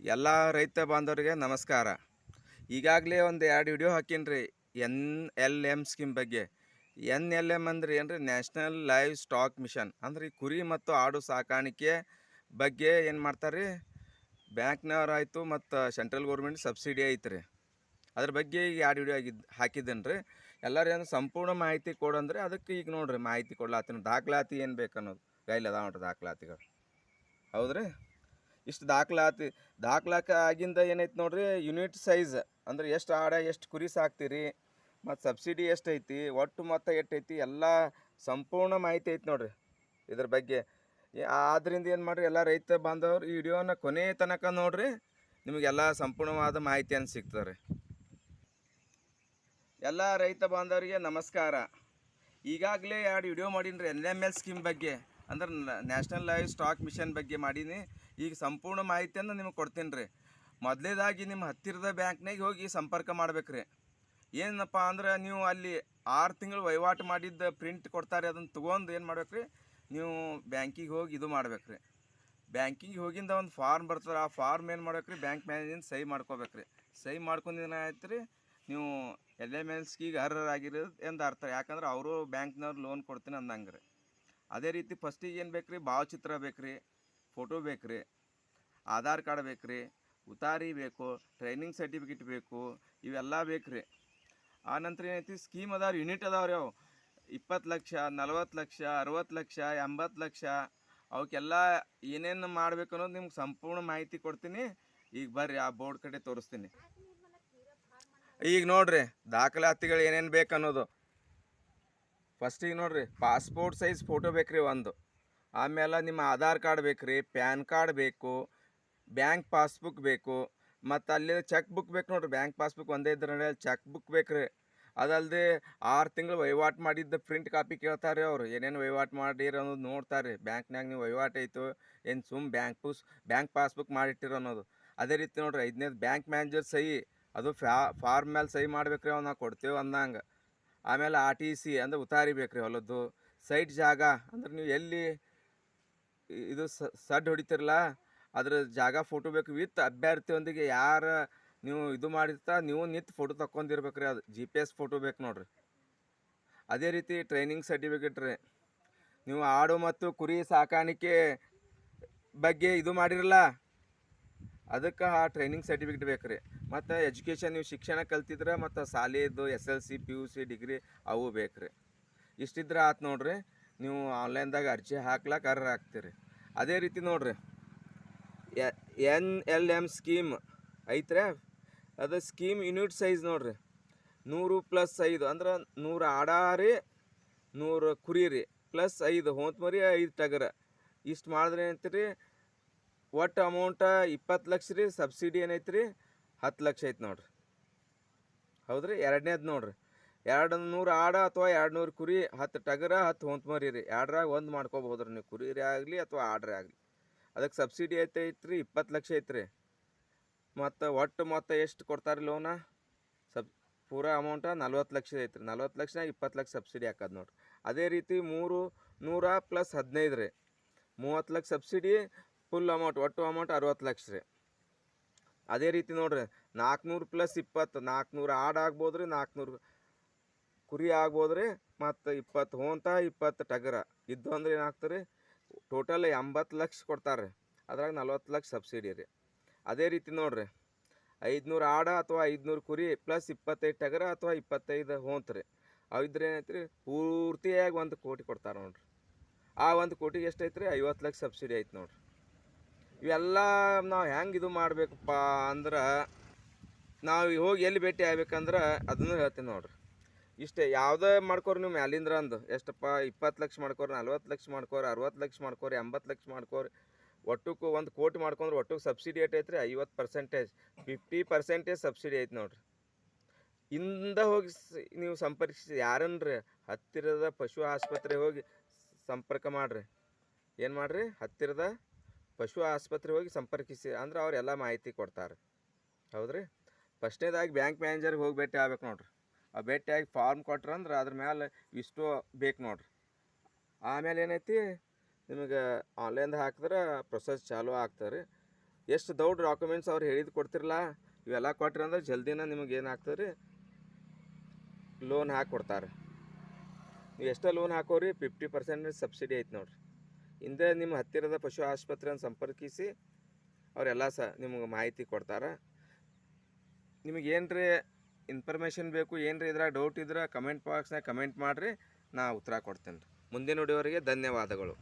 ಎಲ್ಲ ರೈತ ಬಾಂಧವರಿಗೆ ನಮಸ್ಕಾರ. ಈಗಾಗಲೇ ಒಂದು ಎರಡು ವಿಡಿಯೋ ಹಾಕೀನಿ ಎನ್ ಎಲ್ ಎಂ ಸ್ಕೀಮ್ ಬಗ್ಗೆ. ಎನ್ ಎಲ್ ಎಂ ಅಂದರೆ ಏನು ರೀ ನ್ಯಾಷನಲ್ ಲೈವ್ ಸ್ಟಾಕ್ ಮಿಷನ್ ಅಂದ್ರೆ ಕುರಿ ಮತ್ತು ಆಡು ಸಾಕಾಣಿಕೆ ಬಗ್ಗೆ ಏನು ಮಾಡ್ತಾರೆ ರೀ ಬ್ಯಾಂಕ್ನವ್ರು ಆಯಿತು ಮತ್ತು ಸೆಂಟ್ರಲ್ ಗೌರ್ಮೆಂಟ್ ಸಬ್ಸಿಡಿ ಐತೆ ರೀ ಅದ್ರ ಬಗ್ಗೆ ಈಗ ಎರಡು ವಿಡಿಯೋ ಆಗಿದ್ದು ಹಾಕಿದ್ದೇನೆ ರೀ ಎಲ್ಲರೂ ಏನು ಸಂಪೂರ್ಣ ಮಾಹಿತಿ ಕೊಡಂದ್ರೆ ಅದಕ್ಕೆ ಈಗ ನೋಡಿರಿ ಮಾಹಿತಿ ಕೊಡ್ಲಾತೀನಿ. ದಾಖಲಾತಿ ಏನು ಬೇಕನ್ನೋದು. ಕೈಲಿ ಅದಾವ ನೋಡ್ರಿ ದಾಖಲಾತಿಗಳು. ಹೌದ್ರಿ? ಇಷ್ಟು ದಾಖಲಾತಿ ದಾಖಲಾಕ ಆಗಿಂದ ಏನೈತೆ ನೋಡ್ರಿ ಯೂನಿಟ್ ಸೈಜ್ ಅಂದ್ರೆ ಎಷ್ಟು ಆಡ, ಎಷ್ಟು ಕುರಿ ಸಾಕ್ತೀರಿ, ಮತ್ತು ಸಬ್ಸಿಡಿ ಎಷ್ಟು ಐತಿ, ಒಟ್ಟು ಮೊತ್ತ ಎಷ್ಟು ಐತಿ, ಎಲ್ಲ ಸಂಪೂರ್ಣ ಮಾಹಿತಿ ಐತಿ ನೋಡ್ರಿ ಇದ್ರ ಬಗ್ಗೆ. ಆದ್ದರಿಂದ ಏನು ಮಾಡ್ರಿ, ಎಲ್ಲ ರೈತ ಬಾಂಧವರು ಈ ವಿಡಿಯೋನ ಕೊನೆ ತನಕ ನೋಡ್ರಿ, ನಿಮಗೆಲ್ಲ ಸಂಪೂರ್ಣವಾದ ಮಾಹಿತಿಯನ್ನು ಸಿಗ್ತದೆ ರೀ ಎಲ್ಲ ರೈತ ಬಾಂಧವರಿಗೆ ನಮಸ್ಕಾರ. ಈಗಾಗಲೇ ಎರಡು ವಿಡಿಯೋ ಮಾಡೀನಿ ರೀ ಎನ್ ಎಂ ಎಲ್ ಸ್ಕೀಮ್ ಬಗ್ಗೆ, ಅಂದ್ರೆ ನ್ಯಾಷನಲ್ ಲೈವ್ ಸ್ಟಾಕ್ ಮಿಷನ್ ಬಗ್ಗೆ ಮಾಡೀನಿ. ಈಗ ಸಂಪೂರ್ಣ ಮಾಹಿತಿಯನ್ನು ನಿಮಗೆ ಕೊಡ್ತೀನಿ ರೀ. ಮೊದಲೇದಾಗಿ ನಿಮ್ಮ ಹತ್ತಿರದ ಬ್ಯಾಂಕ್ನಾಗ ಹೋಗಿ ಸಂಪರ್ಕ ಮಾಡ್ಬೇಕು ರೀ ಏನಪ್ಪ ಅಂದ್ರೆ ನೀವು ಅಲ್ಲಿ ಆರು ತಿಂಗಳು ವಹಿವಾಟು ಮಾಡಿದ್ದ ಪ್ರಿಂಟ್ ಕೊಡ್ತಾರೆ, ಅದನ್ನು ತೊಗೊಂಡು ಏನು ಮಾಡ್ಬೇಕು ರೀ ನೀವು ಬ್ಯಾಂಕಿಗೆ ಹೋಗಿ ಇದು ಮಾಡ್ಬೇಕು ರೀ ಬ್ಯಾಂಕಿಗೆ ಹೋಗಿಂದ ಒಂದು ಫಾರ್ಮ್ ಬರ್ತದೆ ಆ ಫಾರ್ಮ್ ಏನು ಮಾಡ್ಬೇಕು ರೀ ಬ್ಯಾಂಕ್ ಮ್ಯಾನೇಜಿಂದ ಸಹಿ ಮಾಡ್ಕೋಬೇಕು ರೀ ಸಹಿ ಮಾಡ್ಕೊಂಡು ಏನಾಯ್ತು ರೀ ನೀವು ಎಲ್ ಎಂ ಎಲ್ಸ್ಗೆ ಅರ್ಹರಾಗಿರೋದು ಎಂದು ಅರ್ಥ, ಯಾಕಂದ್ರೆ ಅವರು ಬ್ಯಾಂಕ್ನವ್ರು ಲೋನ್ ಕೊಡ್ತೀನಿ ಅಂದಂಗೆ ರೀ ಅದೇ ರೀತಿ ಫಸ್ಟಿಗೆ ಏನು ಬೇಕು ರೀ ಭಾವಚಿತ್ರ ಬೇಕು ರೀ ಫೋಟೋ ಬೇಕು ರೀ ಆಧಾರ್ ಕಾರ್ಡ್ ಬೇಕು ರೀ ಉತಾರಿ ಬೇಕು, ಟ್ರೈನಿಂಗ್ ಸರ್ಟಿಫಿಕೇಟ್ ಬೇಕು, ಇವೆಲ್ಲ ಬೇಕು ರೀ ಆನಂತರ ನಂತರ ಏನೈತಿ, ಸ್ಕೀಮ್ ಅದಾವ ಯೂನಿಟ್ ಅದಾವ ರೀ ಅವು. ಇಪ್ಪತ್ತು ಲಕ್ಷ, ನಲ್ವತ್ತು ಲಕ್ಷ, ಅರವತ್ತು ಲಕ್ಷ, ಎಂಬತ್ತು ಲಕ್ಷ, ಅವಕ್ಕೆಲ್ಲ ಏನೇನು ಮಾಡ್ಬೇಕು ಅನ್ನೋದು ನಿಮ್ಗೆ ಸಂಪೂರ್ಣ ಮಾಹಿತಿ ಕೊಡ್ತೀನಿ. ಈಗ ಬರ್ರಿ, ಆ ಬೋರ್ಡ್ ಕಡೆ ತೋರಿಸ್ತೀನಿ. ಈಗ ನೋಡ್ರಿ, ದಾಖಲಾತಿಗಳು ಏನೇನು ಬೇಕು ಅನ್ನೋದು. ಫಸ್ಟಿಗೆ ನೋಡ್ರಿ ಪಾಸ್ಪೋರ್ಟ್ ಸೈಜ್ ಫೋಟೋ ಬೇಕ್ರಿ ಒಂದು. ಆಮೇಲೆ ನಿಮ್ಮ ಆಧಾರ್ ಕಾರ್ಡ್ ಬೇಕು ರೀ, ಪ್ಯಾನ್ ಕಾರ್ಡ್ ಬೇಕು, ಬ್ಯಾಂಕ್ ಪಾಸ್ಬುಕ್ ಬೇಕು, ಮತ್ತು ಅಲ್ಲಿ ಚೆಕ್ ಬುಕ್ ಬೇಕು ನೋಡ್ರಿ, ಬ್ಯಾಂಕ್ ಪಾಸ್ಬುಕ್ ಒಂದೇ ಇದ್ರೆ ಚೆಕ್ ಬುಕ್ ಬೇಕ್ರಿ ಅದಲ್ಲದೆ ಆರು ತಿಂಗಳು ವಹಿವಾಟು ಮಾಡಿದ್ದ ಪ್ರಿಂಟ್ ಕಾಪಿ ಕೇಳ್ತಾರೆ ಅವರು, ಏನೇನು ವಹಿವಾಟು ಮಾಡಿರೋ ಅನ್ನೋದು ನೋಡ್ತಾರೆ ಬ್ಯಾಂಕ್ನಾಗ ನೀವು ವಹಿವಾಟು ಆಯಿತು ಏನು ಸುಮ್ ಬ್ಯಾಂಕ್ ಪುಸ್, ಬ್ಯಾಂಕ್ ಪಾಸ್ಬುಕ್ ಮಾಡಿಟ್ಟಿರೋ ಅನ್ನೋದು. ಅದೇ ರೀತಿ ನೋಡ್ರಿ, ಐದನೇದು ಬ್ಯಾಂಕ್ ಮ್ಯಾನೇಜರ್ ಸಹಿ, ಅದು ಫ್ಯಾ, ಫಾರ್ಮ್ ಮೇಲೆ ಸಹಿ ಮಾಡ್ಬೇಕ್ರಿ ಅವ್ನ ಕೊಡ್ತೇವೆ ಅಂದಂಗೆ. ಆಮೇಲೆ ಆರ್ ಟಿ ಸಿ ಅಂದ್ರೆ ಉತಾರಿ ರೀ ಹೊಲದ್ದು. ಸೈಟ್ ಜಾಗ ಅಂದ್ರೆ ನೀವು ಎಲ್ಲಿ ಇದು ಸಡ್ ಹೊಡಿತಿರಲ್ಲ ಅದ್ರ ಜಾಗ ಫೋಟೋ ಬೇಕು, ವಿತ್ ಅಭ್ಯರ್ಥಿಯೊಂದಿಗೆ ಯಾರ ನೀವು ಇದು ಮಾಡಿರ್ತಾ, ನೀವು ನಿಂತು ಫೋಟೋ ತಕ್ಕೊಂಡಿರ್ಬೇಕ್ರಿ, ಅದು ಜಿ ಪಿ ಎಸ್ ಫೋಟೋ ಬೇಕು ನೋಡ್ರಿ. ಅದೇ ರೀತಿ ಟ್ರೈನಿಂಗ್ ಸರ್ಟಿಫಿಕೇಟ್ ರೀ. ನೀವು ಆಡು ಮತ್ತು ಕುರಿ ಸಾಕಾಣಿಕೆ ಬಗ್ಗೆ ಇದು ಮಾಡಿರಲ್ಲ, ಅದಕ್ಕೆ ಆ ಟ್ರೈನಿಂಗ್ ಸರ್ಟಿಫಿಕೇಟ್ ಬೇಕು ರೀ ಮತ್ತು ಎಜುಕೇಷನ್ ನೀವು ಶಿಕ್ಷಣ ಕಲ್ತಿದ್ರೆ ಮತ್ತು ಶಾಲೆದು S L C P U C degree ಅವು ಬೇಕು ಇಷ್ಟಿದ್ರೆ ಆತು ನೋಡ್ರಿ. ನೀವು ಆನ್ಲೈನ್ದಾಗ ಅರ್ಜಿ ಹಾಕ್ಲಕ್ಕೆ ಅರ್ಹ ಹಾಕ್ತೀರಿ. ಅದೇ ರೀತಿ ನೋಡ್ರಿ. ಎನ್ ಎಲ್ ಎಂ ಸ್ಕೀಮ್ ಐತ್ರೆ, ಅದು ಸ್ಕೀಮ್ ಯೂನಿಟ್ ಸೈಜ್ ನೋಡ್ರಿ. ನೂರು ಪ್ಲಸ್ ಐದು, ಅಂದ್ರೆ ನೂರು ಆಡಾರಿ, ನೂರು ಕುರಿ ರೀ ಪ್ಲಸ್ ಐದು ಹೊಂತ ಮರಿ ಐದು ಟಗರ. ಇಷ್ಟು ಮಾಡಿದ್ರೆ ಏನಂತೀರಿ? ಒಟ್ಟು ಅಮೌಂಟ ಇಪ್ಪತ್ತು ಲಕ್ಷ ರೀ, ಸಬ್ಸಿಡಿ ಏನೈತ್ರಿ? ಹತ್ತು ಲಕ್ಷ ಐತೆ ನೋಡ್ರಿ. ಹೌದ್ರಿ? ಎರಡನೇದು ನೋಡ್ರಿ. ಎರಡು ನೂರು ಆಡ ಅಥವಾ ಎರಡು ನೂರು ಕುರಿ, ಹತ್ತು ಟಗರ, ಹತ್ತು ಹೊಂತ್ಮರಿ ರೀ. ಎರಡ್ರಾಗ ಒಂದು ಮಾಡ್ಕೋಬೋದ್ರಿ ನೀವು. ಕುರಿರೇ ಆಗಲಿ ಅಥವಾ ಆಡ್ರೆ ಆಗಲಿ. ಅದಕ್ಕೆ ಸಬ್ಸಿಡಿ ಐತೆ ಐತ್ರಿ, ಇಪ್ಪತ್ತು ಲಕ್ಷ ಐತ್ರಿ. ಮತ್ತು ಒಟ್ಟು ಮೊತ್ತ ಎಷ್ಟು ಕೊಡ್ತಾರೆ ಲೋನ? ಸಬ್, ಪೂರ ಅಮೌಂಟ ನಲ್ವತ್ತು ಲಕ್ಷ ಐತ್ರಿ. ನಲ್ವತ್ತು ಲಕ್ಷ ಇಪ್ಪತ್ತು ಲಕ್ಷ ಸಬ್ಸಿಡಿ ಹಾಕೋದು ನೋಡ್ರಿ. ಅದೇ ರೀತಿ ಮೂರು, ನೂರ ಪ್ಲಸ್ ಹದಿನೈದು ರೀ. ಮೂವತ್ತು ಲಕ್ಷ ಸಬ್ಸಿಡಿ ಫುಲ್ ಅಮೌಂಟ್ ಒಟ್ಟು ಅಮೌಂಟ್ ಅರವತ್ತು ಲಕ್ಷ ರೀ. ಅದೇ ರೀತಿ ನೋಡ್ರಿ ನಾಲ್ಕುನೂರು ಪ್ಲಸ್ ಇಪ್ಪತ್ತು ನಾಲ್ಕುನೂರು ಆಡ್ ಆಗ್ಬೋದು ರೀ ನಾಲ್ಕುನೂರು ಕುರಿ ಆಗೋದ್ರೆ ಮತ್ತು ಇಪ್ಪತ್ತು ಹೋಂತ ಇಪ್ಪತ್ತು ಟಗರ. ಇದ್ದು ಅಂದ್ರೆ ಏನಾಗ್ತದೆ? ರೀ ಟೋಟಲ್ ಎಂಬತ್ತು ಲಕ್ಷ ಕೊಡ್ತಾರೆ ಅದ್ರಾಗ ನಲ್ವತ್ತು ಲಕ್ಷ ಸಬ್ಸಿಡಿ ರೀ. ಅದೇ ರೀತಿ ನೋಡ್ರಿ. ಐದುನೂರು ಆಡ ಅಥವಾ ಐದುನೂರು ಕುರಿ ಪ್ಲಸ್ ಇಪ್ಪತ್ತೈದು ಟಗರ ಅಥವಾ ಇಪ್ಪತ್ತೈದು ಹೋಂತ್ರಿ ಅವಿದ್ರೆ ಏನೈತ್ರಿ? ಪೂರ್ತಿಯಾಗಿ ಒಂದು ಕೋಟಿ ಕೊಡ್ತಾರೆ ನೋಡ್ರಿ. ಆ ಒಂದು ಕೋಟಿಗೆ ಎಷ್ಟೈತೆ ರೀ ಐವತ್ತು ಲಕ್ಷ ಸಬ್ಸಿಡಿ ಐತೆ ನೋಡ್ರಿ. ಇವೆಲ್ಲ ನಾವು ಹೆಂಗೆ ಇದು ಮಾಡಬೇಕಪ್ಪ ಅಂದ್ರೆ ನಾವು ಹೋಗಿ ಎಲ್ಲಿ ಭೇಟಿ ಆಗ್ಬೇಕಂದ್ರೆ ಅದನ್ನು ಹೇಳ್ತೀನಿ ನೋಡ್ರಿ. ಇಷ್ಟೇ ಯಾವುದೇ ಮಾಡ್ಕೋರಿ ನೀವು ಮ್ಯಾಲಿಂದ್ರ ಅಂದು. ಎಷ್ಟಪ್ಪ, ಇಪ್ಪತ್ತು ಲಕ್ಷ ಮಾಡ್ಕೋರಿ, ನಲ್ವತ್ತು ಲಕ್ಷ ಮಾಡ್ಕೋರಿ, ಅರವತ್ತು ಲಕ್ಷ ಮಾಡ್ಕೋರಿ, ಎಂಬತ್ತು ಲಕ್ಷ ಮಾಡ್ಕೋರಿ. ಒಟ್ಟಕ್ಕೂ ಒಂದು ಕೋಟಿ ಮಾಡ್ಕೊಂಡ್ರೆ ಒಟ್ಟು ಸಬ್ಸಿಡಿ ಏಟ್ ಐತ್ರಿ, ಐವತ್ತು ಪರ್ಸೆಂಟೇಜ್. ಫಿಫ್ಟಿ ಪರ್ಸೆಂಟೇಜ್ ಸಬ್ಸಿಡಿ ಐತೆ ನೋಡ್ರಿ. ಇಂದ ಹೋಗಿ ನೀವು ಸಂಪರ್ಕಿಸಿ ಯಾರನ್ರಿ, ಹತ್ತಿರದ ಪಶು ಆಸ್ಪತ್ರೆ ಹೋಗಿ ಸಂಪರ್ಕ ಮಾಡ್ರಿ. ಏನು ಮಾಡ್ರಿ, ಹತ್ತಿರದ ಪಶು ಆಸ್ಪತ್ರೆ ಹೋಗಿ ಸಂಪರ್ಕಿಸಿ, ಅಂದ್ರೆ ಅವ್ರು ಎಲ್ಲ ಮಾಹಿತಿ ಕೊಡ್ತಾರೆ. ಹೌದ್ರಿ? ಫಸ್ಟ್ನೇದಾಗಿ ಬ್ಯಾಂಕ್ ಮ್ಯಾನೇಜರ್ಗೆ ಹೋಗಿ ಭೇಟಿ ಆಗ್ಬೇಕು ನೋಡ್ರಿ. ಆ ಭೇಟಿಯಾಗಿ ಫಾರ್ಮ್ ಕೊಟ್ರಂದ್ರೆ ಅದ್ರ ಮೇಲೆ ಇಷ್ಟು ಬೇಕು ನೋಡ್ರಿ. ಆಮೇಲೆ ಏನೈತಿ, ನಿಮಗೆ ಆನ್ಲೈನ್ದಾಗ ಹಾಕಿದ್ರೆ ಪ್ರೊಸೆಸ್ ಚಾಲೂ ಆಗ್ತದೆ ರೀ ಎಷ್ಟು ದೊಡ್ಡ ಡಾಕ್ಯುಮೆಂಟ್ಸ್ ಅವ್ರು ಹೇಳಿದ್ದು ಕೊಡ್ತಿರಲ್ಲ ಇವೆಲ್ಲ ಕೊಟ್ರಿ ಅಂದ್ರೆ ಜಲ್ದಿನ ನಿಮಗೆ ಏನಾಗ್ತದೆ ರೀ ಲೋನ್ ಹಾಕಿ ಕೊಡ್ತಾರೆ ನೀವು ಎಷ್ಟೋ ಲೋನ್ ಹಾಕೋರಿ ಫಿಫ್ಟಿ ಪರ್ಸೆಂಟ್ ಸಬ್ಸಿಡಿ ಐತೆ ನೋಡ್ರಿ. ಹಿಂದೆ ನಿಮ್ಮ ಹತ್ತಿರದ ಪಶು ಆಸ್ಪತ್ರೆಯನ್ನು ಸಂಪರ್ಕಿಸಿ ಅವರೆಲ್ಲ ಸ ನಿಮಗೆ ಮಾಹಿತಿ ಕೊಡ್ತಾರೆ. ನಿಮಗೆ ಏನ್ರಿ ಇನ್ಫಾರ್ಮೇಷನ್ ಬೇಕು, ಏನ್ರಿ ಇದ್ರಾಗ ಡೌಟ್ ಇದ್ರೆ ಕಮೆಂಟ್ ಬಾಕ್ಸ್ನಾಗ ಕಮೆಂಟ್ ಮಾಡಿರಿ, ನಾ ಉತ್ತರ ಕೊಡ್ತೇನೆ ರೀ ಮುಂದಿನ ವಿಡಿಯೋವರೆಗೆ ಧನ್ಯವಾದಗಳು.